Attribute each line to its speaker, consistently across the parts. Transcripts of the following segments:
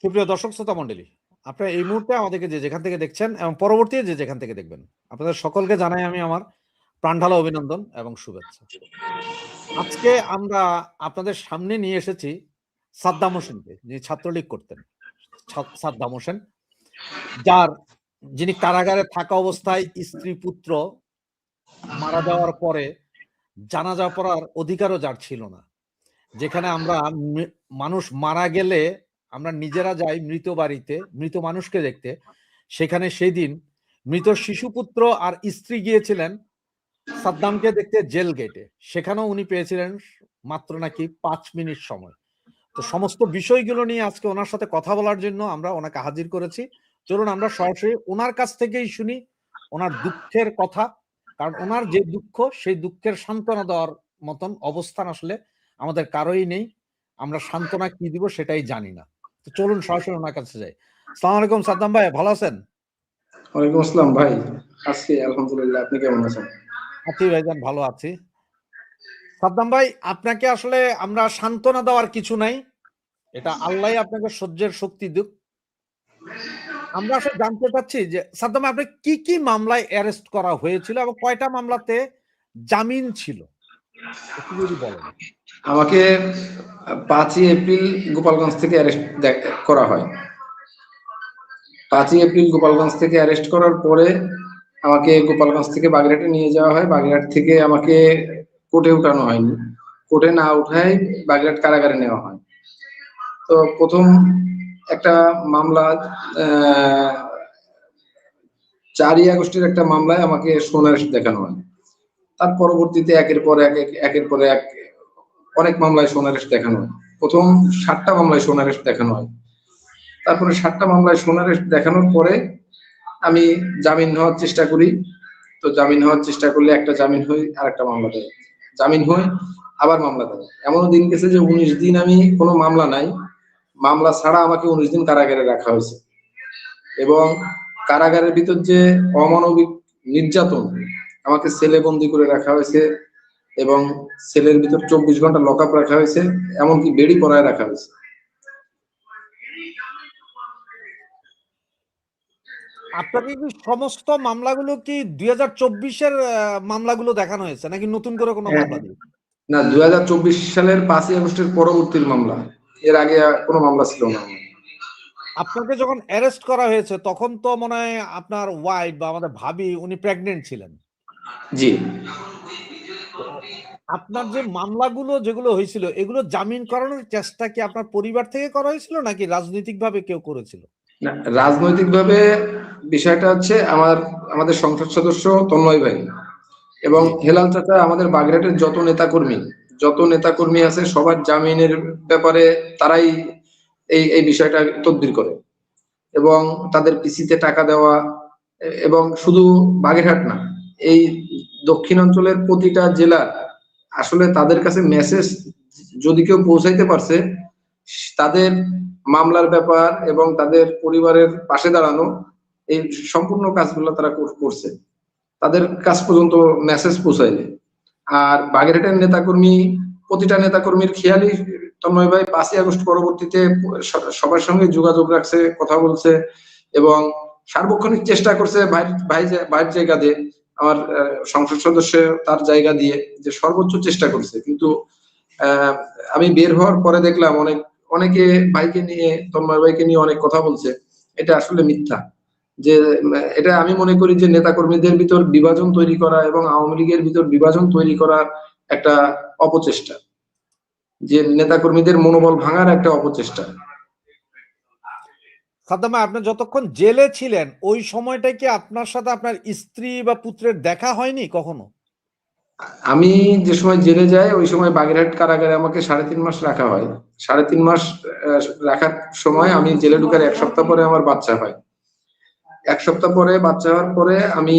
Speaker 1: সুপ্রিয় দর্শক, শ্রোতা মণ্ডলী, আপনারা এই মুহূর্তে আমাদেরকে যে যেখান থেকে দেখছেন এবং পরবর্তী যে যেখান থেকে দেখবেন, আপনাদের সকলকে জানাই আমি আমার প্রাণঢালা অভিনন্দন এবং শুভেচ্ছা। আজকে আমরা আপনাদের সামনে নিয়ে এসেছি সাদ্দাম হোসেনকে, যিনি ছাত্রলীগ করতেন সাদ্দাম হোসেন, যার, যিনি কারাগারে থাকা অবস্থায় স্ত্রী পুত্র মারা যাওয়ার পরে জানাজা পড়ার অধিকারও যার ছিল না, যেখানে আমরা মানুষ মারা গেলে আমরা নিজেরা যাই মৃত বাড়িতে, মৃত মানুষকে দেখতে। সেখানে সেই দিন মৃত শিশুপুত্র আর স্ত্রী গিয়েছিলেন সাদ্দামকে দেখতে জেল গেটে। সেখানেও উনি পেয়েছিলেন মাত্র নাকি পাঁচ মিনিট সময়। তো সমস্ত বিষয়গুলো নিয়ে আজকে ওনার সাথে কথা বলার জন্য আমরা ওনাকে হাজির করেছি। চলুন আমরা সরাসরি ওনার কাছ থেকেই শুনি ওনার দুঃখের কথা। কারণ ওনার যে দুঃখ, সেই দুঃখের সান্ত্বনা দেওয়ার মতন অবস্থান আসলে আমাদের কারোই নেই। আমরা সান্ত্বনা কি দিব সেটাই জানি না। তো চলুন সরাসরি ওনার কাছে যাই। সালাম আলাইকুম সাদ্দাম ভাই ভালো আছেন?
Speaker 2: ওয়ালাইকুম আসসালাম ভাই আজকে আলহামদুলিল্লাহ আপনি কেমন আছেন?
Speaker 1: আছি ভাইজান ভালো আছি। সাদ্দাম ভাই আপনাকে আসলে আমরা সান্ত্বনা দেওয়ার কিছু নাই। এটা আল্লাহ আপনাকে সহ্যের শক্তি দিক। আমরা আসলে জানতে চাচ্ছি যে সাদ্দাম ভাই, আপনার কি কি মামলায় অ্যারেস্ট করা হয়েছিল এবং কয়টা মামলাতে জামিন ছিল?
Speaker 2: আমাকে পাঁচই এপ্রিল গোপালগঞ্জ থেকে অ্যারেস্ট করা হয়। পাঁচই এপ্রিল গোপালগঞ্জ থেকে অ্যারেস্ট করার পরে আমাকে গোপালগঞ্জ থেকে বাগেরহাটে নিয়ে যাওয়া হয়। বাগেরহাট থেকে আমাকে কোর্টে উঠানো হয়নি। কোর্টে না উঠায় বাগেরহাট কারাগারে নেওয়া হয়। তো প্রথম একটা মামলা চারই আগস্টের একটা মামলায় আমাকে সোনার দেখানো হয়। তার পরবর্তীতে একের পর এক, এক- একের পর এক অনেক মামলায় সোনারেস্ট দেখানো হয়। প্রথম সাতটা মামলায় সোনারেস্ট দেখানো হয়। তারপরে সাতটা মামলায় সোনারেস্ট দেখানোর পরে আমি জামিন হওয়ার চেষ্টা করি। তো জামিন হওয়ার চেষ্টা করলে একটা জামিন হই আর একটা মামলা দেয়। জামিন হই, আবার মামলা দেয়। এমনও দিন গেছে যে উনিশ দিন আমি কোনো মামলা নাই। মামলা ছাড়া আমাকে উনিশ দিন কারাগারে রাখা হয়েছে। এবং কারাগারের ভিতর যে অমানবিক নির্যাতন আমাকে সেলে বন্দি করে রাখা হয়েছে এবং সেলের ভিতর চব্বিশ ঘণ্টা লক আপ রাখা হয়েছে এমনকি বেড়ি পরায় রাখা হয়েছে।
Speaker 1: আপনাকে কি সমস্ত মামলাগুলো কি দুই হাজার চব্বিশের মামলাগুলো দেখানো হয়েছে নাকি নতুন করে কোনো
Speaker 2: হ্যাঁ।
Speaker 1: মামলা
Speaker 2: না দুই হাজার চব্বিশ সালের পাঁচই আগস্টের পরবর্তীর মামলা। এর আগে কোনো মামলা ছিল না।
Speaker 1: আপনাকে যখন অ্যারেস্ট করা হয়েছে তখন তো মনে হয় আপনার ওয়াইফ বা আমাদের ভাবি উনি প্রেগনেন্ট ছিলেন।
Speaker 2: জি।
Speaker 1: আপনার যে মামলাগুলো যেগুলো হয়েছিল এগুলো জামিন করানোর চেষ্টা কি আপনার পরিবার থেকে করা হয়েছিল নাকি রাজনৈতিকভাবে কেউ করেছিল?
Speaker 2: না রাজনৈতিকভাবে বিষয়টা হচ্ছে আমার আমাদের সংসদ সদস্য তন্ময় ভাই এবং হেলাল চাচা আমাদের বাগেরহাটের যত নেতাকর্মী যত নেতাকর্মী আছে সবার জামিনের ব্যাপারে তারাই এই এই বিষয়টা তদবির করে এবং তাদের পিসিতে টাকা দেওয়া এবং শুধু বাগেরহাট না এই দক্ষিণ অঞ্চলের প্রতিটা জেলা আসলে তাদের কাছে মেসেজ যদি কেউ পৌঁছাইতে পারছে, তাদের মামলার ব্যাপার এবং তাদের পরিবারের পাশে দাঁড়ানো, এই সম্পূর্ণ কাজগুলো তারা করছে। তাদের কাছ পর্যন্ত মেসেজ পৌঁছাইলে। আর বাগেরহাটের নেতাকর্মী, প্রতিটা নেতাকর্মীর খেয়ালই তন্ময় ভাই, পাঁচই আগস্ট পরবর্তীতে সবার সঙ্গে যোগাযোগ রাখছে, কথা বলছে এবং সার্বক্ষণিক চেষ্টা করছে ভাই ভাই ভাইয়ের জায়গা দিয়ে আমার সংসদ সদস্য তার জায়গা দিয়ে যে সর্বোচ্চ চেষ্টা করছে। কিন্তু আমি বের হওয়ার পরে দেখলাম অনেক, অনেকে ভাইকে নিয়ে, তন্ময় ভাইকে নিয়ে অনেক কথা বলছে। এটা আসলে মিথ্যা। যে, এটা আমি মনে করি যে নেতাকর্মীদের ভিতর বিভাজন তৈরি করা এবং আওয়ামী লীগের ভিতর বিভাজন তৈরি করার একটা অপচেষ্টা। যে নেতাকর্মীদের মনোবল ভাঙার একটা অপচেষ্টা।
Speaker 1: সাদ্দাম ভাই, আপনি যতক্ষণ জেলে ছিলেন ওই সময়টা কি আপনার সাথে আপনার স্ত্রী বা পুত্রের দেখা হয়নি কখনো?
Speaker 2: আমি যে সময় জেলে যাই ওই সময় বাগেরহাট কারাগারে আমাকে সাড়ে তিন মাস রাখা হয়। সাড়ে তিন মাস রাখার সময় আমি জেলে ঢুকার এক সপ্তাহ পরে আমার বাচ্চা হয়। এক সপ্তাহ পরে বাচ্চা হওয়ার পরে আমি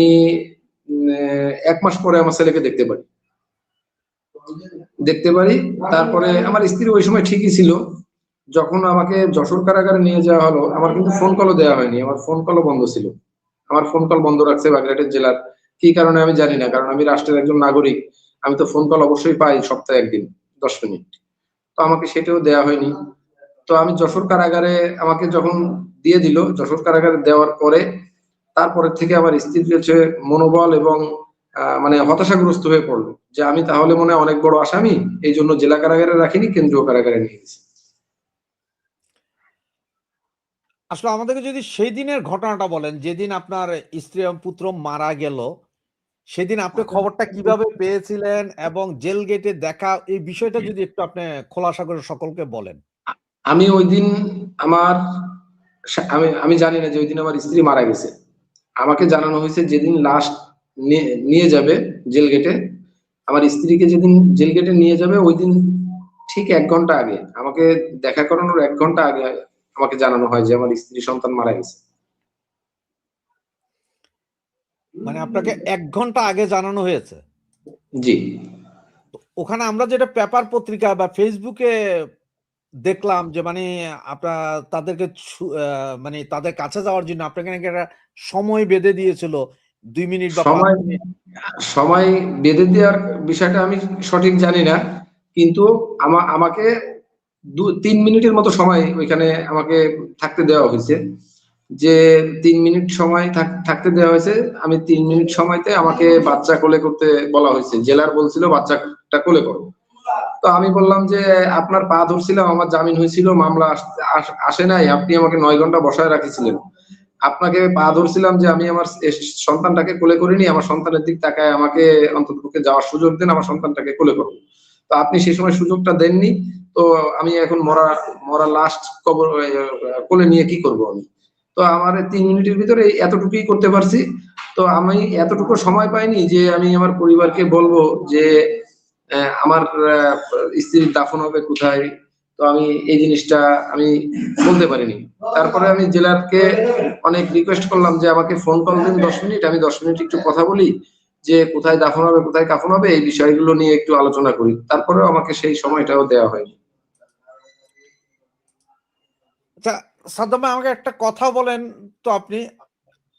Speaker 2: এক মাস পরে আমার ছেলেকে দেখতে পারি দেখতে পারি তারপরে আমার স্ত্রী ওই সময় ঠিকই ছিল। যখন আমাকে যশোর কারাগারে নিয়ে যাওয়া হলো, আমার কিন্তু ফোন কলও দেওয়া হয়নি, আমার ফোন কলও বন্ধ ছিল। আমার ফোন কল বন্ধ রাখছে বাগেরহাটের জেলার। কি কারণে আমি জানি না, কারণ আমি রাষ্ট্রের একজন নাগরিক। আমি তো ফোন কল অবশ্যই পাই সপ্তাহে একদিন, দশ মিনিট। তো আমাকে সেটাও দেয়া হয়নি। তো আমি যশোর কারাগারে আমাকে যখন দিয়ে দিল, যশোর কারাগারে দেওয়ার পরে তারপরে থেকে আমার স্ত্রীর হচ্ছে মনোবল এবং মানে হতাশাগ্রস্ত হয়ে পড়ল যে আমি তাহলে মনে অনেক বড় আসামি এই জন্য জেলা কারাগারে রাখিনি, কেন্দ্রীয় কারাগারে নিয়ে গেছি।
Speaker 1: আসলে আমাদেরকে যদি সেই দিনের ঘটনাটা বলেন যেদিন আপনার স্ত্রী এবং পুত্র মারা গেল সেদিন আপনি খবরটা কীভাবে পেয়েছিলেন এবং জেল গেটে দেখা এই বিষয়টা যদি একটু আপনি খোলাসা করে সকলকে বলেন।
Speaker 2: আমি ওই দিন আমার আমি আমি জানি না যে ওই দিন আমার স্ত্রী মারা গেছে। আমাকে জানানো হয়েছে যেদিন লাশ নিয়ে যাবে জেল গেটে আমার স্ত্রীকে যেদিন জেল গেটে নিয়ে যাবে ওই দিন ঠিক এক ঘণ্টা আগে। আমাকে দেখা করানোর এক ঘণ্টা আগে আমাকে জানানো হয় যে আমার স্ত্রী সন্তান মারা গেছে।
Speaker 1: মানে আপনাকে এক ঘণ্টা আগে জানানো হয়েছে?
Speaker 2: জি।
Speaker 1: ওখানে আমরা যেটা পেপার পত্রিকা বা ফেসবুকে দেখলাম যে মানে আপনার তাদেরকে মানে তাদের কাছে যাওয়ার জন্য আপনাকে নাকি একটা সময় বেঁধে দিয়েছিল দুই মিনিট বা
Speaker 2: সময় সময় বেঁধে দেওয়ার বিষয়টা আমি সঠিক জানি না কিন্তু আমাকে দু, তিন মিনিটের মতো সময় ওইখানে আমাকে থাকতে দেওয়া হয়েছে। যে তিন মিনিট সময় থাক- থাকতে দেওয়া হয়েছে, আমি তিন মিনিট সময়তে আমাকে বাচ্চা কোলে করতে বলা হয়েছে। জেলার বলছিল, বাচ্চাটা কোলে করো। তো আমি বললাম যে, আপনার পা ধরছিলাম, আমার জামিন হয়েছিল, মামলা আস- নাই, আপনি আমাকে নয় ঘণ্টা বসায় রাখিছিলেন। আপনাকে পা ধরছিলাম যে, আমি আমার সন্তানটাকে কোলে করিনি, আমার সন্তানের দিক তাকায় আমাকে অন্ততপক্ষে যাওয়ার সুযোগ দেন, আমার সন্তানটাকে কোলে করব তো আপনি সেই সময় সুযোগটা দেননি তো আমি এখন মরা মরা লাস্ট কবর কোলে নিয়ে কি করব আমি? তো আমার তিন মিনিটের ভিতরে এতটুকুই করতে পারছি। তো আমি এতটুকু সময় পাইনি যে আমি আমার পরিবারকে বলব যে আমার স্ত্রীর দাফন হবে কোথায়? তো আমি এই জিনিসটা আমি বলতে পারিনি। তারপরে আমি জেলারকে অনেক রিকোয়েস্ট করলাম যে আমাকে ফোন কল দিন দশ মিনিট, আমি দশ মিনিট একটু কথা বলি যে কোথায় দাফন হবে, কোথায় কাফন হবে, এই বিষয়গুলো নিয়ে একটু আলোচনা করি। তারপরেও আমাকে সেই সময়টাও দেওয়া হয়নি
Speaker 1: আচ্ছা সাদ্দাম আমাকে একটা কথা বলেন তো আপনি।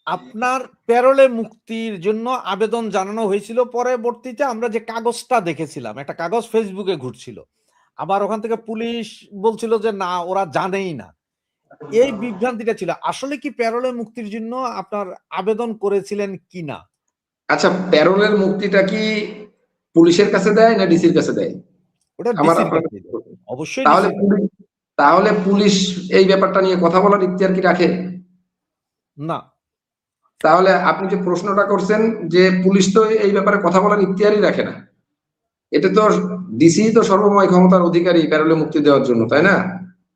Speaker 1: আপনার প্যারোলে মুক্তির জন্য আবেদন জানানো হয়েছিল পরবর্তীতে আমরা যে কাগজটা দেখেছিলাম একটা কাগজ ফেসবুকে ঘুরছিল। আবার ওখান থেকে পুলিশ বলছিল যে না ওরা জানেই না। এই বিভ্রান্তিটা ছিল। আসলে কি প্যারোলে মুক্তির জন্য আপনার আবেদন করেছিলেন কি না
Speaker 2: আচ্ছা প্যারোলের মুক্তিটা কি পুলিশের কাছে দেয় না ডিসির কাছে দেয়?
Speaker 1: ওটা। অবশ্যই
Speaker 2: তাহলে তাহলে পুলিশ এই ব্যাপারটা নিয়ে কথা বলার ইতিহার কি রাখে?
Speaker 1: না।
Speaker 2: তাহলে আপনি যে প্রশ্নটা করছেন যে পুলিশ তো এই ব্যাপারে কথা বলার ইতিহারই রাখে না। এটা তো ডিসি তো সর্বময় ক্ষমতার অধিকারী প্যারোলে মুক্তি দেওয়ার জন্য তাই না?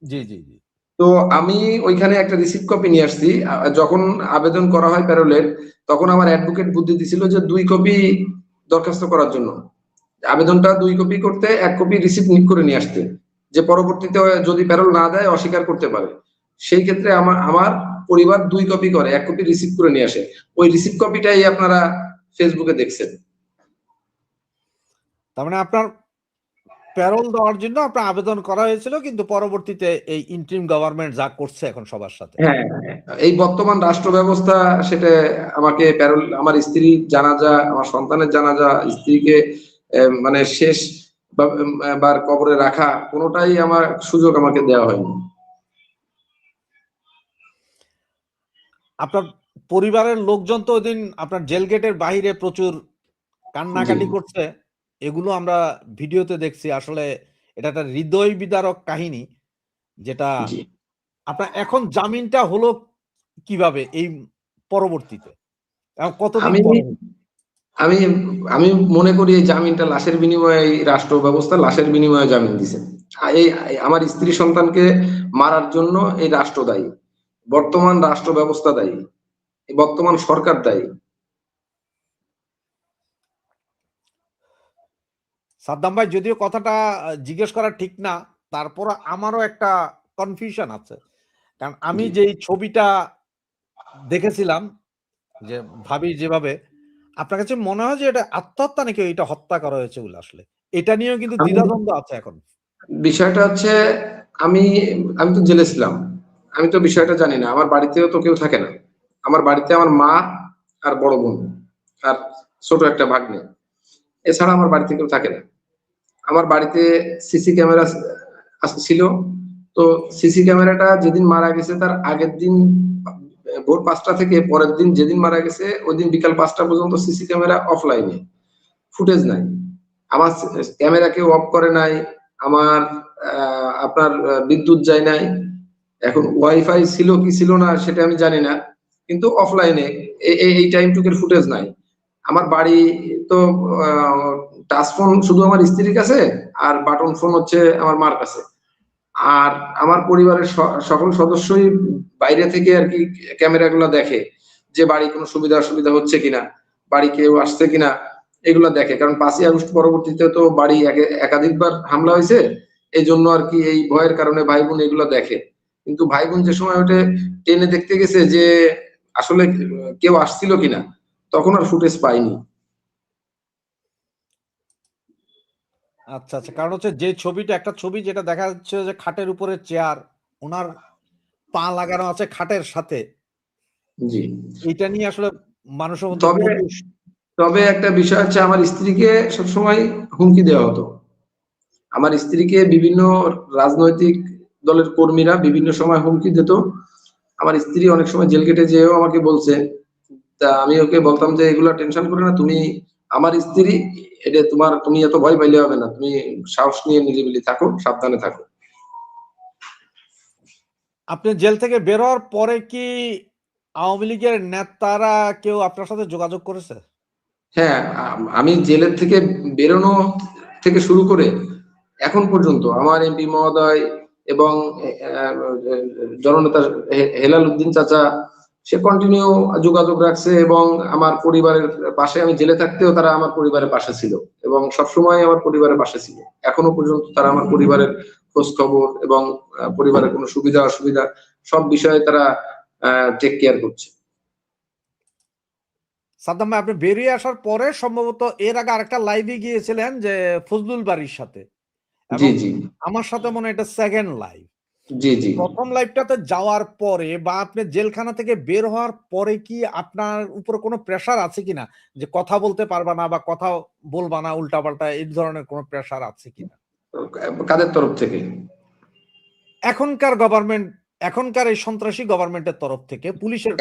Speaker 1: জি জি জি।
Speaker 2: তো আমি ওইখানে একটা রিসিপ্ট কপি নিয়ে আসছি। যখন আবেদন করা হয় প্যারোলের তখন আমার অ্যাডভোকেট বুদ্ধি দিছিল যে দুই কপি দরখাস্ত করার জন্য। আবেদনটা দুই কপি করতে এক কপি রিসিপ্ট নিক করে নিয়ে আসতে। যে পরবর্তীতে যদি প্যারোল না দেয় অস্বীকার করতে পারে। সেই ক্ষেত্রে আমার আমার পরিবার দুই কপি করে এক কপি রিসিভ করে নিয়ে আসে। ওই রিসিভ কপিটাই আপনারা ফেসবুকে দেখছেন।
Speaker 1: তার মানে আপনার প্যারোল দেওয়ার জন্য আপনার আবেদন করা হয়েছিল কিন্তু পরবর্তীতে এই ইন্টারিম গভর্নমেন্ট যা করছে এখন সবার সাথে।
Speaker 2: হ্যাঁ এই বর্তমান রাষ্ট্র ব্যবস্থা সেটা আমাকে প্যারোল আমার স্ত্রী জানাজা আমার সন্তানের জানাজা স্ত্রীকে মানে শেষ বার কবরে রাখা কোনোটাই আমার সুযোগ আমাকে দেওয়া হয়নি।
Speaker 1: আপনার পরিবারের লোকজন তো ওইদিন আপনার জেল গেটের বাইরে প্রচুর কান্নাকাটি করছে এগুলো আমরা ভিডিওতে দেখছি। আসলে এটা একটা হৃদয় বিদারক কাহিনী যেটা আপনার এখন জামিনটা হলো কীভাবে এই পরবর্তীতে?
Speaker 2: আমি
Speaker 1: পরে?
Speaker 2: আমি আমি মনে করি এই জামিনটা লাশের বিনিময়ে এই রাষ্ট্র ব্যবস্থা লাশের বিনিময়ে জামিন দিছে। এই আমার স্ত্রী সন্তানকে মারার জন্য এই রাষ্ট্র দায়ী। বর্তমান রাষ্ট্র ব্যবস্থা দায়ী বর্তমান সরকার দায়ী।
Speaker 1: সাদ্দাম ভাই যদিও কথাটা জিজ্ঞেস করা ঠিক না তারপর আমারও একটা কনফিউশন আছে। কারণ আমি। যেই ছবিটা দেখেছিলাম যে ভাবি যেভাবে আপনার কাছে মনে হয় যে এটা আত্মহত্যা নাকি এটা হত্যা করা হয়েছে বলে আসলে? এটা নিয়েও কিন্তু দ্বিধাদ্বন্দ্ব আছে এখন।
Speaker 2: বিষয়টা হচ্ছে আমি আমি তো জেলে ছিলাম। আমি তো বিষয়টা জানি না। আমার বাড়িতেও তো কেউ থাকে না। আমার বাড়িতে আমার মা আর বড় বোন আর ছোট একটা ভাগ্নে। এছাড়া আমার বাড়িতে কেউ থাকে না। আমার বাড়িতে সিসি ক্যামেরা ছিল। তো সিসি ক্যামেরাটা যেদিন মারা গেছে তার আগের দিন ভোর পাঁচটা থেকে পরের দিন যেদিন মারা গেছে ওই দিন বিকাল পাঁচটা পর্যন্ত সিসি ক্যামেরা অফলাইনে ফুটেজ নাই। আমার ক্যামেরা কেউ অফ করে নাই, আমার আপনার বিদ্যুৎ যায় নাই। এখন ওয়াইফাই ছিল কি ছিল না সেটা আমি জানি না। কিন্তু অফলাইনে এই টাইমটুকের ফুটেজ নাই। আমার বাড়ি তো টাচ ফোন শুধু আমার স্ত্রীর কাছে, আর বাটন ফোন হচ্ছে আমার মার কাছে। আর আমার পরিবারের সকল সদস্যই বাইরে থেকে আর কি ক্যামেরাগুলো দেখে যে বাড়ি কোনো সুবিধা অসুবিধা হচ্ছে কিনা, বাড়ি কেউ আসছে কিনা, এগুলো দেখে। কারণ পাঁচই আগস্ট পরবর্তীতে তো বাড়ি একে- একাধিকবার হামলা হয়েছে এই জন্য আর কি এই ভয়ের কারণে ভাই বোন এগুলো দেখে। কিন্তু ভাই বোন যে সময় ওটা টেনে দেখতে গেছে যে আসলে কেউ আসছিল কিনা, তখন আর ফুটেজ পাইনি।
Speaker 1: আচ্ছা আচ্ছা। কারণ হচ্ছে যে ছবিটা একটা ছবি যেটা দেখা যাচ্ছে যে খাটের উপরে চেয়ার ওনার পা লাগানো আছে খাটের সাথে।
Speaker 2: জি।
Speaker 1: এটা নিয়ে আসলে মানুষের মধ্যে
Speaker 2: তবে- তবে একটা বিষয় হচ্ছে আমার স্ত্রীকে সবসময় হুমকি দেওয়া হতো। আমার স্ত্রীকে বিভিন্ন রাজনৈতিক দলের কর্মীরা বিভিন্ন সময় হুমকি দিত। আমার স্ত্রী অনেক সময় জেল কেটে যেয়েও আমাকে বলছে। তা আমি ওকে বলতাম যে এগুলো টেনশন করে না তুমি আমার স্ত্রী এটা তোমার তুমি এত ভয় পাইলে হবে না তুমি সাহস নিয়ে নিরিবিলি থাকো সাবধানে থাকো।
Speaker 1: আপনি জেল থেকে বের হওয়ার পরে কি আওয়ামী লীগের নেতারা কেউ আপনার সাথে যোগাযোগ করেছে?
Speaker 2: হ্যাঁ আমি জেলের থেকে বেরোনো থেকে শুরু করে এখন পর্যন্ত আমার এমপি মহোদয় এবং জননেতা হেলাল উদ্দিন চাচা সে কন্টিনিউ যোগাযোগ রাখছে এবং আমার পরিবারের পাশে আমি জেলে থাকতেও তারা আমার পরিবারের পাশে ছিল এবং সবসময় আমার পরিবারের পাশে ছিল। এখনও পর্যন্ত তারা আমার পরিবারের খোঁজ খবর এবং পরিবারের কোনো সুবিধা অসুবিধা সব বিষয়ে তারা টেক কেয়ার করছে।
Speaker 1: সাদ্দাম ভাই আপনি বেরিয়ে আসার পরে সম্ভবত এর আগে আরেকটা লাইভে গিয়েছিলেন যে ফজলুল বাড়ির সাথে।
Speaker 2: জি জি।
Speaker 1: আমার সাথে মনে হয় এটা সেকেন্ড লাইভ
Speaker 2: জি জি।
Speaker 1: প্রথম লাইভটাতে যাওয়ার পরে বা আপনি জেলখানা থেকে বের হওয়ার পরে কি আপনার উপর কোনো প্রেসার আছে কিনা? যে কথা বলতে পারবা না বা কথা বলবা না উল্টাপাল্টা এই ধরনের কোনো প্রেসার আছে কিনা?
Speaker 2: কাদের তরফ থেকে?
Speaker 1: এখনকার গভর্নমেন্ট এখনকার এই সন্ত্রাসী গভর্নমেন্টের তরফ থেকে পুলিশের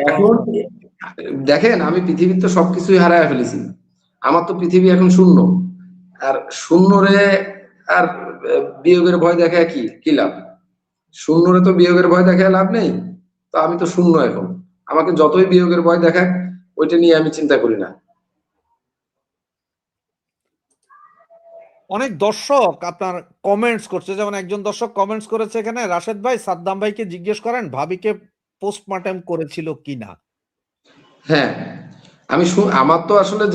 Speaker 2: দেখেন আমি পৃথিবীর তো সবকিছুই হারায় ফেলেছি। আমার তো পৃথিবী এখন শূন্য। আর শূন্যরে আর বিয়োগের ভয় দেখায় কি? কি লাভ? শূন্যরে তো বিয়োগের ভয় দেখায় লাভ নেই। তো আমি তো শূন্য এখন। আমাকে যতই বিয়োগের ভয় দেখাক ওইটা নিয়ে আমি চিন্তা করি না।
Speaker 1: অনেক দর্শক আপনার কমেন্টস করছে। যেমন একজন দর্শক কমেন্টস করেছে এখানে রাশেদ ভাই সাদ্দাম ভাইকে জিজ্ঞেস করেন ভাবিকে পোস্টমর্টেম করেছিল কিনা?
Speaker 2: হ্যাঁ আমি আমার তো আসলে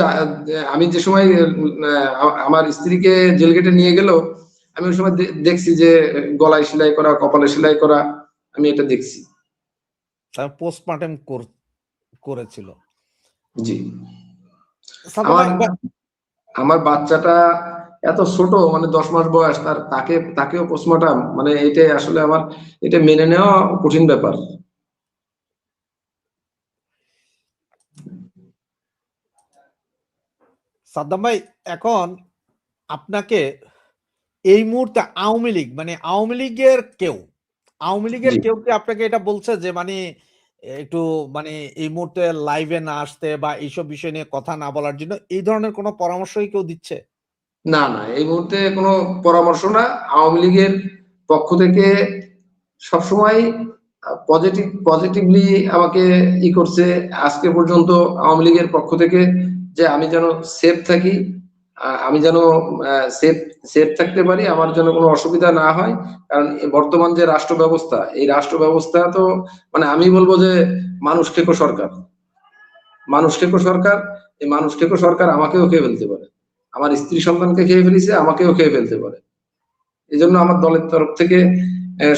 Speaker 2: আমি যে সময় আমার স্ত্রীকে জেল গেটে নিয়ে গেল আমি ওই সময় দেখছি যে গলায় সেলাই করা কপালে সেলাই করা আমি এটা দেখছি।
Speaker 1: পোস্টমর্টেম করেছিল।
Speaker 2: জি। আমার বাচ্চাটা এত ছোট মানে দশ মাস বয়স তার তাকে তাকেও পোস্টমর্টম মানে এটাই আসলে আমার এটা মেনে নেওয়া কঠিন ব্যাপার।
Speaker 1: সাদ্দাম ভাই এখন আপনাকে এই মুহূর্তে আওয়ামী লীগ মানে আওয়ামী লীগের কেউ আওয়ামী লীগের কেউ কি আপনাকে এটা বলছে যে মানে একটু মানে এই মুহূর্তে লাইভে না আসতে বা এইসব বিষয় নিয়ে কথা না বলার জন্য এই ধরনের কোনো পরামর্শই কেউ দিচ্ছে?
Speaker 2: না না এই মুহূর্তে কোনো পরামর্শ না। আওয়ামী লীগের পক্ষ থেকে সবসময় পজিটিভ পজিটিভলি আমাকে ই করছে। আজকে পর্যন্ত আওয়ামী লীগের পক্ষ থেকে যে আমি যেন সেফ থাকি আমি যেন সেফ সেফ থাকতে পারি, আমার যেন কোনো অসুবিধা না হয়, কারণ বর্তমান যে রাষ্ট্র ব্যবস্থা এই রাষ্ট্র ব্যবস্থা তো মানে আমি বলব যে মানুষ ঠেকো সরকার। মানুষ ঠেকো সরকার, এই মানুষ ঠেকো সরকার আমাকেও খেয়ে ফেলতে পারে। আমার স্ত্রী সন্তানকে খেয়ে ফেলেছে, আমাকেও খেয়ে ফেলতে পারে। এই জন্য আমার দলের তরফ থেকে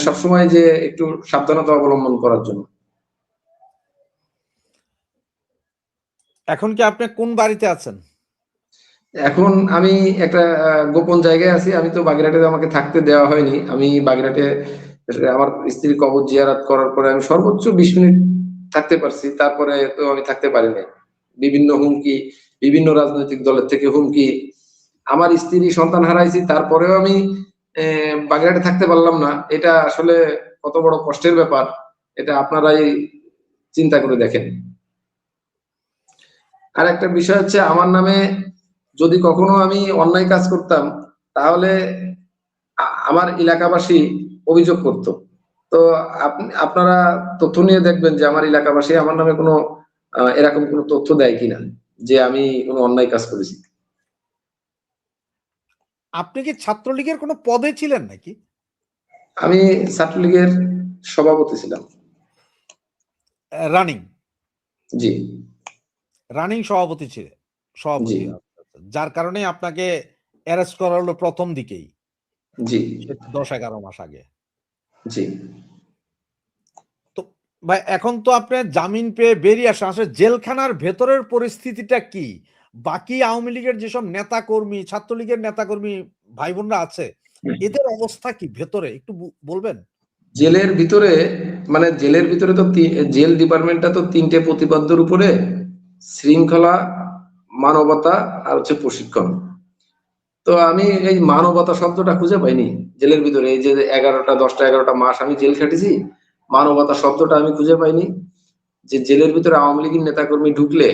Speaker 2: সবসময় যে একটু সাবধানতা অবলম্বন করার জন্য।
Speaker 1: এখন কি আপনি কোন বাড়িতে আছেন?
Speaker 2: এখন আমি একটা গোপন জায়গায় আছি। আমি তো বাগেরহাটে আমাকে থাকতে দেওয়া হয়নি। আমি বাগেরহাটে আমার স্ত্রীর কবর জিয়ারাত করার পরে আমি সর্বোচ্চ বিশ মিনিট থাকতে পারছি। তারপরে তো আমি থাকতে পারিনি বিভিন্ন হুমকি বিভিন্ন রাজনৈতিক দলের থেকে হুমকি। আমার স্ত্রী সন্তান হারাইছি তারপরেও আমি আহ, বাগেরহাটে থাকতে পারলাম না। এটা আসলে কত বড় কষ্টের ব্যাপার। এটা আপনারাই চিন্তা করে দেখেন। আর একটা বিষয় হচ্ছে আমার নামে যদি কখনো আমি অন্যায় কাজ করতাম তাহলে আমার এলাকাবাসী অভিযোগ করত। তো আপনারা তথ্য নিয়ে দেখবেন যে আমার এলাকাবাসী আমার নামে কোনো এরকম কোনো তথ্য দেয় কিনা যে আমি কোনো অন্যায় কাজ করেছি।
Speaker 1: আপনি কি ছাত্রলীগের কোনো পদে ছিলেন নাকি?
Speaker 2: আমি ছাত্রলীগের সভাপতি ছিলাম।
Speaker 1: রানিং?
Speaker 2: জি।
Speaker 1: রানিং সভাপতি ছিলেন সভাপতি। যার কারণে আপনাকে অ্যারেস্ট করা হলো প্রথম দিকেই।
Speaker 2: জি।
Speaker 1: দশ এগারো মাস আগে।
Speaker 2: জি।
Speaker 1: তো ভাই এখন তো আপনি জামিন পেয়ে বেরিয়ে আসেন। আসলে জেলখানার ভেতরের পরিস্থিতিটা কি? বাকি আওয়ামী লীগের যেসব নেতা কর্মী ছাত্রলীগের নেতা কর্মী ভাই বোনরা আছে এদের অবস্থা কি ভেতরে? একটু বলবেন?
Speaker 2: জেলের ভিতরে মানে জেলের ভিতরে তো তি- জেল ডিপার্টমেন্টটা তো তিনটে প্রতিপাদ্যর উপরে শৃঙ্খলা মানবতা আর হচ্ছে প্রশিক্ষণ। তো আমি এই মানবতা শব্দটা খুঁজে পাইনি জেলের ভিতরে। এই যে এগারোটা, দশটা, এগারোটা মাস আমি জেল খাটিছি, মানবতা শব্দটা আমি খুঁজে পাইনি। যে জেলের ভিতরে আওয়ামী লীগের নেতাকর্মী ঢুকলে,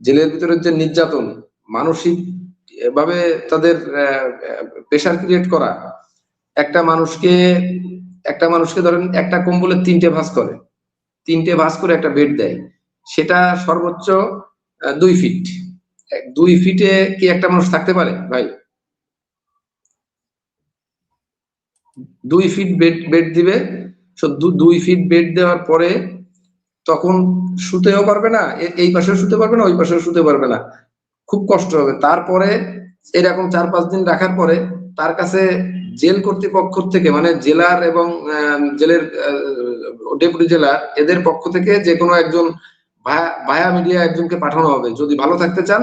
Speaker 2: জেলের ভিতরে যে নির্যাতন, মানসিক ভাবে তাদের প্রেশার ক্রিয়েট করা, একটা মানুষকে একটা মানুষকে ধরেন একটা কম্বলের তিনটে ভাঁজ করে, তিনটে ভাঁজ করে একটা বেড দেয়। সেটা সর্বোচ্চ দুই ফিট দুই ফিটে কি একটা মানুষ থাকতে পারে? ভাই? দুই ফিট বেড বেড দিবে। দুই ফিট বেড দেওয়ার পরে তখন শুতেও পারবে না এই পাশে শুতে পারবে না, ওই পাশেও শুতে পারবে না। খুব কষ্ট হবে। তারপরে এরকম চার, পাঁচ দিন রাখার পরে তার কাছে জেল কর্তৃপক্ষ থেকে মানে জেলার এবং জেলের ডেপুটি জেলার এদের পক্ষ থেকে যে কোনো একজন ভায়া ভায়া মিডিয়া একজনকে পাঠানো হবে। যদি ভালো থাকতে চান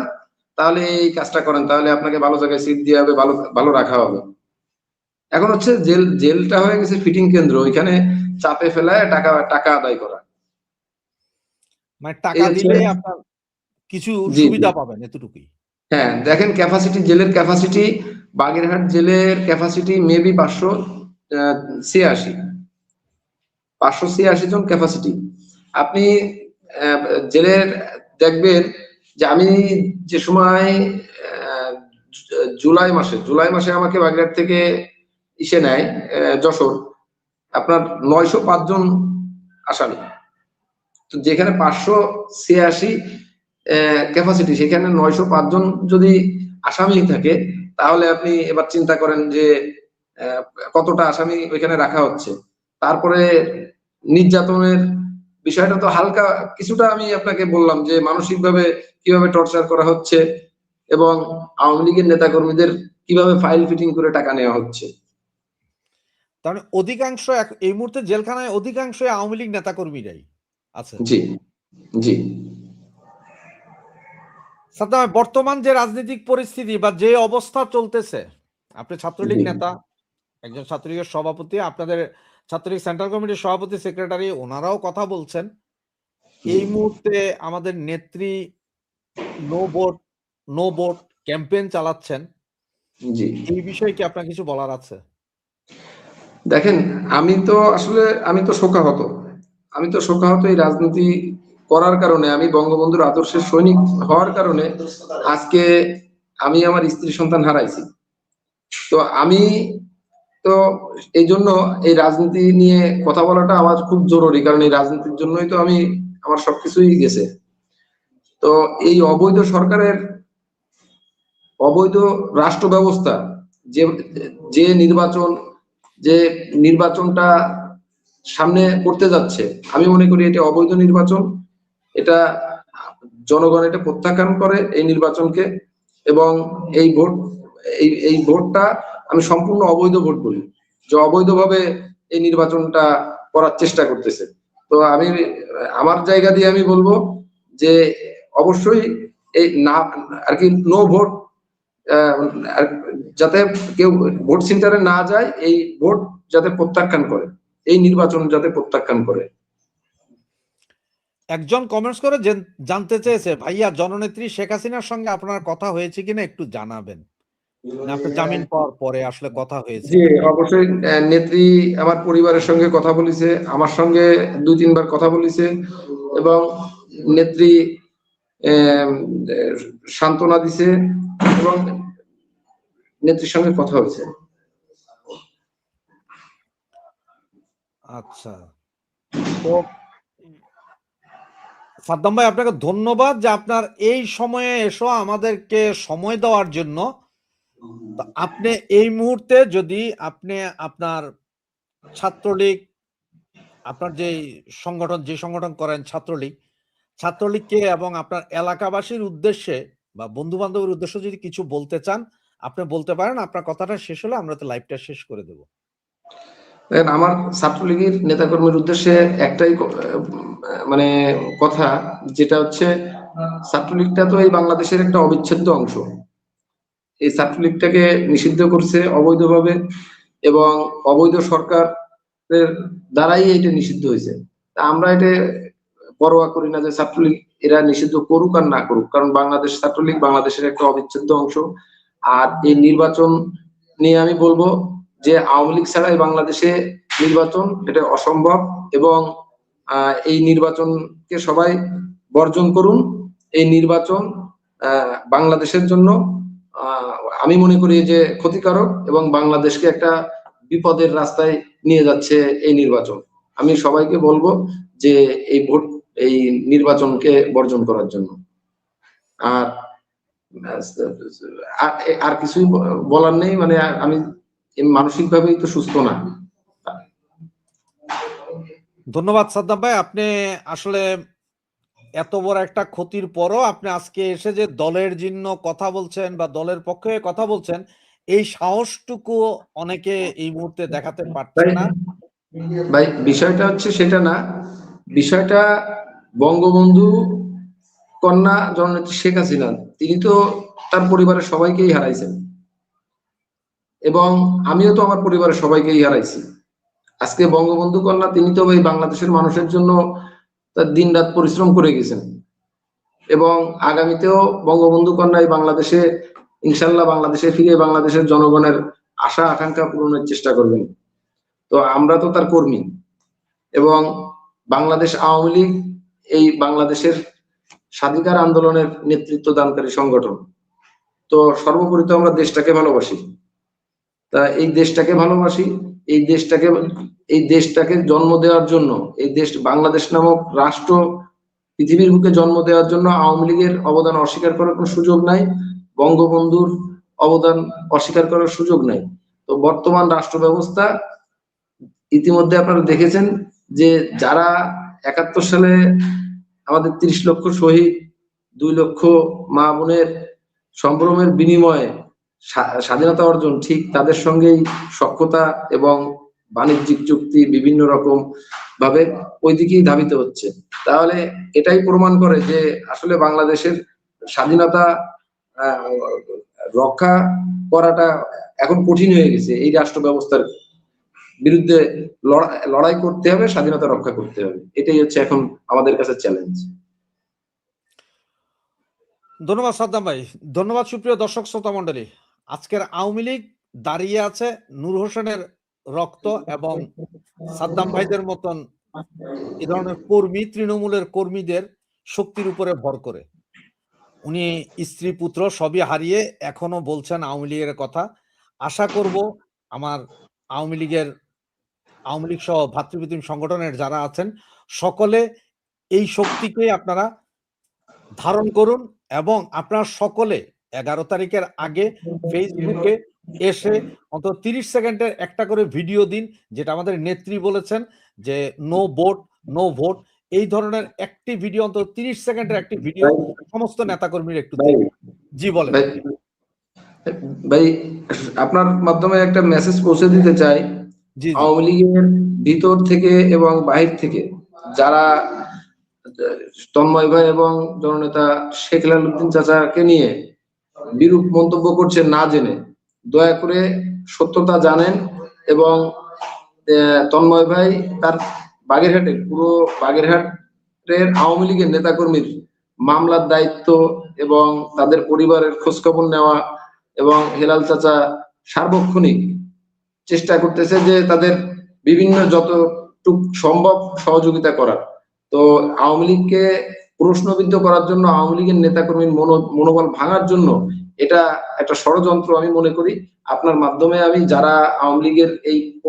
Speaker 2: তাহলে এই কাজটা করেন। তাহলে আপনাকে ভালো জায়গায় সিট দিয়ে হবে ভালো ভালো রাখা হবে। এখন হচ্ছে জেল জেলটা হয়ে গেছে ফিটিং কেন্দ্র। ওইখানে চাপে ফেলায় টাকা টাকা আদায় করা।
Speaker 1: মানে টাকা দিলে আপনার কিছু। সুবিধা পাবেন এতটুকুই।
Speaker 2: হ্যাঁ দেখেন ক্যাপাসিটি জেলের ক্যাপাসিটি বাগেরহাট জেলের ক্যাপাসিটি মেবি পাঁচশো ছিয়াশি। পাঁচশো ছিয়াশি জন ক্যাপাসিটি আপনি জেলের দেখবেন যে আমি যে সময় জুলাই মাসে জুলাই মাসে আমাকে বাগেরহাট থেকে ইসে নেয় যশোর। আপনার নয়শো জন আসামি। তো যেখানে পাঁচশো ছিয়াশি ক্যাপাসিটি সেখানে নয়শো জন যদি আসামি থাকে, তাহলে আপনি এবার চিন্তা করেন যে কতটা আসামি ওইখানে রাখা হচ্ছে। তারপরে নির্যাতনের বিষয়টা তো হালকা কিছুটা আমি আপনাকে বললাম যে মানসিকভাবে কীভাবে টর্চার করা হচ্ছে এবং আওয়ামী লীগের নেতাকর্মীদের কীভাবে ফাইল ফিটিং করে টাকা নেওয়া হচ্ছে।
Speaker 1: তার অধিকাংশ এই মুহূর্তে জেলখানায় অধিকাংশ আওয়ামী লীগ নেতা কর্মীরাই আছে।
Speaker 2: জি জি।
Speaker 1: সাদ্দাম বর্তমান যে রাজনৈতিক পরিস্থিতি বা যে অবস্থা চলতেছে আপনি ছাত্রলীগ নেতা একজন ছাত্রলীগের সভাপতি আপনাদের ছাত্রলীগ সেন্ট্রাল কমিটির সভাপতি সেক্রেটারি ওনারাও কথা বলছেন। এই মুহূর্তে আমাদের নেত্রী no vote no vote campaign চালাচ্ছেন।
Speaker 2: জি।
Speaker 1: এই বিষয়ে কি আপনার কিছু বলার আছে?
Speaker 2: দেখেন আমি তো আসলে আমি তো শোকাহত। আমি তো শোকাহত এই রাজনীতি করার কারণে আমি বঙ্গবন্ধুর আদর্শের সৈনিক হওয়ার কারণে আজকে আমি আমার স্ত্রী সন্তান হারাইছি। তো আমি তো এই জন্য এই রাজনীতি নিয়ে কথা বলাটা আমার খুব জরুরি, কারণ এই রাজনীতির জন্যই তো আমি আমার সবকিছুই গেছে। তো এই অবৈধ সরকারের অবৈধ রাষ্ট্র ব্যবস্থা, যে যে নির্বাচন, যে নির্বাচনটা সামনে করতে যাচ্ছে, আমি মনে করি এটা অবৈধ নির্বাচন, এটা জনগণ এটা প্রত্যাখ্যান করে এই নির্বাচনকে এবং এই ভোট, এই এই ভোটটা আমি সম্পূর্ণ অবৈধ ভোট বলি যে অবৈধভাবে এই নির্বাচনটা করার চেষ্টা করতেছে। তো আমি, আমার জায়গা দিয়ে আমি বলব যে অবশ্যই এই না, আর কি নো ভোট যাতে কেউ ভোট সেন্টারে না যায়, এই ভোট যাতে প্রত্যাখ্যান করে, এই নির্বাচন যাতে প্রত্যাখ্যান করে।
Speaker 1: একজন কমেন্টস করে জানতে চেয়েছে, ভাইয়া, জননেত্রী শেখ হাসিনার সঙ্গে আপনার কথা হয়েছে কিনা একটু জানাবেন। আপনার জামিন পাওয়ার পরে আসলে কথা হয়েছে।
Speaker 2: জি অবশ্যই নেত্রী আমার পরিবারের সঙ্গে কথা বলেছে আমার সঙ্গে দুই তিনবার কথা বলেছে এবং নেত্রী সান্ত্বনা দিছে এবং নেত্রীর সঙ্গে কথা হয়েছে।
Speaker 1: আচ্ছা। তো সাদ্দাম ভাই আপনাকে ধন্যবাদ যে আপনার এই সময়ে এসো আমাদেরকে সময় দেওয়ার জন্য। আপনি এই মুহূর্তে যদি আপনি আপনার ছাত্রলীগ আপনার যে সংগঠন যে সংগঠন করেন ছাত্রলীগ ছাত্রলীগকে এবং আপনার এলাকাবাসীর উদ্দেশ্যে বা বন্ধু বান্ধবের উদ্দেশ্যে যদি কিছু বলতে চান আপনি বলতে পারেন আপনার কথাটা শেষ হলে আমরা তো লাইভটা শেষ করে দেব।
Speaker 2: দেখেন, আমার ছাত্রলীগের নেতাকর্মীর উদ্দেশ্যে একটাই মানে কথা যেটা হচ্ছে ছাত্রলীগটা তো এই বাংলাদেশের একটা অবিচ্ছেদ্য অংশ। এই ছাত্রলীগটাকে নিষিদ্ধ করছে অবৈধভাবে এবং অবৈধ সরকারের দ্বারাই এটা নিষিদ্ধ হয়েছে। আমরা এটা পরোয়া করি না যে ছাত্রলীগ এরা নিষিদ্ধ করুক আর না করুক, কারণ বাংলাদেশ ছাত্রলীগ বাংলাদেশের একটা অবিচ্ছেদ্য অংশ। আর এই নির্বাচন নিয়ে আমি বলব যে আওয়ামী লীগ ছাড়া এই বাংলাদেশে নির্বাচন, এটা অসম্ভব এবং এই নির্বাচনকে সবাই বর্জন করুন। এই নির্বাচন বাংলাদেশের জন্য আমি মনে করি যে ক্ষতিকারক এবং বাংলাদেশকে একটা বিপদের রাস্তায় নিয়ে যাচ্ছে এই নির্বাচন। আমি সবাইকে বলব যে এই ভোট, এই নির্বাচনকে বর্জন করার জন্য। আর আর- কিছুই বলার নেই মানে আমি মানসিক ভাবেই তো সুস্থ না।
Speaker 1: ধন্যবাদ সাদ্দাম ভাই, আপনি আসলে এত বড় একটা ক্ষতির পরও আপনি আজকে এসে যে দলের জন্য কথা বলছেন বা দলের পক্ষে কথা বলছেন, এই সাহসটুকু অনেকে এই মুহূর্তে দেখাতে পারছে না।
Speaker 2: ভাই, বিষয়টা হচ্ছে সেটা না। বিষয়টা বঙ্গবন্ধু কন্যা জননেত্রী শেখ হাসিনা, তিনি তো তার পরিবারের সবাইকেই হারাইছেন। এবং আমিও তো আমার পরিবারের সবাইকেই হারাইছি। আজকে বঙ্গবন্ধু কন্যা, তিনি তো এই বাংলাদেশের মানুষের জন্য তার দিন রাত পরিশ্রম করে গেছেন। এবং আগামীতেও বঙ্গবন্ধু কন্যা বাংলাদেশে, ইনশাল্লাহ বাংলাদেশে ফিরে বাংলাদেশের জনগণের আশা, আকাঙ্ক্ষা পূরণের চেষ্টা করবেন। তো আমরা তো তার কর্মী। এবং বাংলাদেশ আওয়ামী লীগ এই বাংলাদেশের স্বাধিকার আন্দোলনের নেতৃত্ব দানকারী সংগঠন। তো সর্বোপরি তো আমরা দেশটাকে ভালোবাসি। তা এই দেশটাকে ভালোবাসি এই দেশটাকে এই দেশটাকে জন্ম দেওয়ার জন্য, এই দেশ বাংলাদেশ নামক রাষ্ট্র পৃথিবীর বুকে জন্ম দেওয়ার জন্য আওয়ামী লীগের অবদান অস্বীকার করার কোনো সুযোগ নাই, বঙ্গবন্ধুর অবদান অস্বীকার করার সুযোগ নাই। তো বর্তমান রাষ্ট্র ব্যবস্থা, ইতিমধ্যে আপনারা দেখেছেন যে যারা একাত্তর সালে আমাদের তিরিশ লক্ষ শহীদ, দুই লক্ষ মা বোনের সম্ভ্রমের বিনিময়ে স্বাধীনতা অর্জন ঠিক তাদের সঙ্গেই সক্ষতা এবং বাণিজ্যিক চুক্তি বিভিন্ন রকম ভাবে ওই দিকেই ধাবিত হচ্ছে। তাহলে এটাই প্রমাণ করে যে আসলে বাংলাদেশের স্বাধীনতা রক্ষা করাটা এখন কঠিন হয়ে গেছে এই রাষ্ট্র ব্যবস্থার বিরুদ্ধে লড়া- লড়াই করতে হবে, স্বাধীনতা রক্ষা করতে হবে। এটাই হচ্ছে এখন আমাদের কাছে চ্যালেঞ্জ
Speaker 1: ধন্যবাদ সাদ্দাম ভাই। ধন্যবাদ সুপ্রিয় দর্শক, শ্রোতা মন্ডলী আজকের আওয়ামী লীগ দাঁড়িয়ে আছে নূর হোসেনের রক্ত এবং সাদ্দাম ভাইদের মতন এই ধরনের কর্মী, তৃণমূলের কর্মীদের শক্তির উপরে ভর করে। উনি স্ত্রী, পুত্র সবই হারিয়ে এখনও বলছেন আওয়ামী লীগের কথা। আশা করব আমার আওয়ামী লীগের, আওয়ামী লীগ সহ ভাতৃপ্রতিম সংগঠনের যারা আছেন, সকলে এই শক্তিকে আপনারা ধারণ করুন এবং আপনারা সকলে এগারো তারিখের আগে ফেসবুকে এসে অন্তত তিরিশ সেকেন্ডের একটা করে ভিডিও দিন যেটা আমাদের নেত্রী বলেছেন যে নো ভোট নো ভোট এই ধরনের একটি ভিডিও অন্তত তিরিশ সেকেন্ডের একটি ভিডিও সমস্ত নেতাকর্মীর একটু জি বলেন।
Speaker 2: ভাই আপনার মাধ্যমে একটা মেসেজ পৌঁছে দিতে চাই। আওয়ামী লীগের ভিতর থেকে এবং বাহির থেকে যারা তন্ময় ভাই এবং জননেতা শেখ হেলালুদ্দিন চাচাকে নিয়ে বিরূপ মন্তব্য করছেন না জেনে। দয়া করে সত্যতা জানেন এবং তন্ময় ভাই তার বাগেরহাটের পুরো বাগেরহাটের আওয়ামী লীগের নেতাকর্মীর মামলার দায়িত্ব এবং তাদের পরিবারের খোঁজখবর নেওয়া এবং হেলাল চাচা সার্বক্ষণিক চেষ্টা করতেছে যে তাদের বিভিন্ন যতটুক সম্ভব সহযোগিতা করার। তো আওয়ামী লীগকে প্রশ্নবিদ্ধ করার জন্য আওয়ামী লীগের নেতাকর্মীর মনো- মনোবল ভাঙার জন্য এটা একটা ষড়যন্ত্র আমি মনে করি। আপনার মাধ্যমে আমি যারা আওয়ামী লীগের এই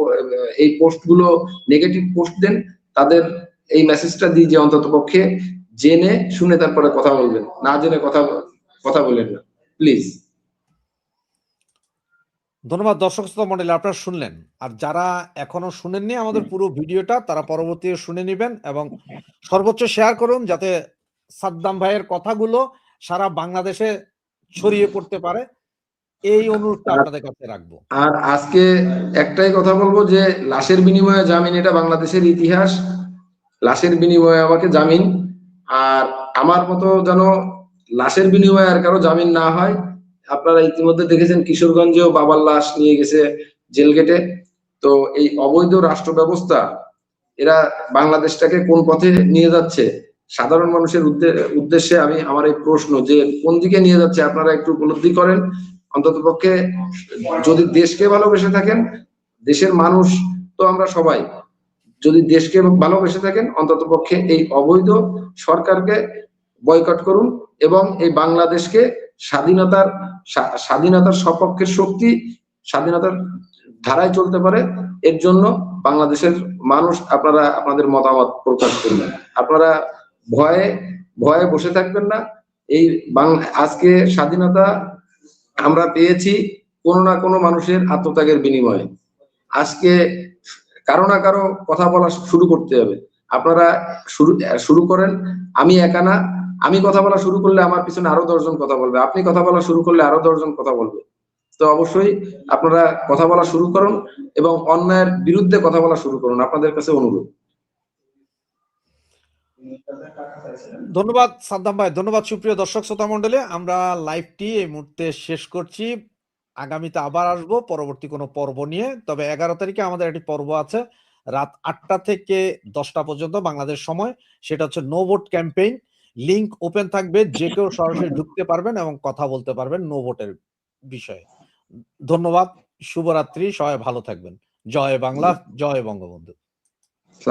Speaker 2: এই পোস্টগুলো নেগেটিভ পোস্ট দেন তাদের এই মেসেজটা দিই যে অন্তত পক্ষে জেনে শুনে তারপরে কথা বলবেন না জেনে কথা কথা বলেন না। প্লিজ।
Speaker 1: ধন্যবাদ দর্শক শ্রোতা মন্ডলী আপনারা শুনলেন। আর যারা এখনও শুনেননি আমাদের পুরো ভিডিওটা তারা পরবর্তীতে শুনে নেবেন এবং সর্বোচ্চ শেয়ার করুন যাতে সাদ্দাম ভাইয়ের কথাগুলো সারা বাংলাদেশে ছড়িয়ে পড়তে পারে। এই অনুরোধটা আপনাদের কাছে রাখব।
Speaker 2: আর আজকে একটাই কথা বলব যে লাশের বিনিময়ে জামিন এটা বাংলাদেশের ইতিহাস। লাশের বিনিময়ে আমাকে জামিন। আর আমার মতো যেন লাশের বিনিময়ে আর কারও জামিন না হয় আপনারা ইতিমধ্যে দেখেছেন কিশোরগঞ্জেও বাবার লাশ নিয়ে গেছে জেল গেটে। তো এই অবৈধ রাষ্ট্র ব্যবস্থা এরা বাংলাদেশটাকে কোন পথে নিয়ে যাচ্ছে? সাধারণ মানুষের উদ্দে- উদ্দেশ্যে আমি আমার এই প্রশ্ন যে কোন দিকে নিয়ে যাচ্ছে, আপনারা একটু উপলব্ধি করেন। অন্তত পক্ষে যদি দেশকে ভালোবেসে থাকেন, দেশের মানুষ তো আমরা সবাই। যদি দেশকে ভালোবেসে থাকেন, অন্তত পক্ষে এই অবৈধ সরকারকে বয়কট করুন এবং এই বাংলাদেশকে স্বাধীনতার স্বাধীনতার সপক্ষের শক্তি, স্বাধীনতার ধারায় চলতে পারে, এর জন্য বাংলাদেশের মানুষ আপনারা, আপনাদের মতামত প্রকাশ করবেন। আপনারা ভয়ে ভয়ে বসে থাকবেন না। এই আজকে স্বাধীনতা আমরা পেয়েছি কোনো না কোনো মানুষের আত্মত্যাগের বিনিময়ে। আজকে কারও না কারও কথা বলা শুরু করতে হবে। আপনারা শুরু শুরু করেন, আমি একা না। আমি কথা বলা শুরু করলে আমার পিছনে আরও দশজন কথা বলবে। আপনি কথা বলা শুরু করলে আরও দশজন কথা বলবে। তো অবশ্যই আপনারা কথা বলা শুরু করুন এবং অন্যায়ের বিরুদ্ধে কথা বলা শুরু করুন। আপনাদের কাছে অনুরোধ।
Speaker 1: ধন্যবাদ সাদ্দাম ভাই, ধন্যবাদ সুপ্রিয় দর্শক শ্রোতা মন্ডলী আমরা লাইভটি এই মুহূর্তে শেষ করছি। আগামীতে আবার আসব, পরবর্তী কোনো পর্ব নিয়ে। তবে এগারো তারিখে আমাদের একটি পর্ব আছে, রাত আটটা থেকে দশটা পর্যন্ত বাংলাদেশ সময়। সেটা হচ্ছে no vote campaign. Link open থাকবে, যে কেউ সরাসরি ঢুকতে পারবেন এবং কথা বলতে পারবেন নো ভোটের বিষয়ে। ধন্যবাদ, শুভরাত্রি, সবাই ভালো থাকবেন। জয় বাংলা, জয় বঙ্গবন্ধু।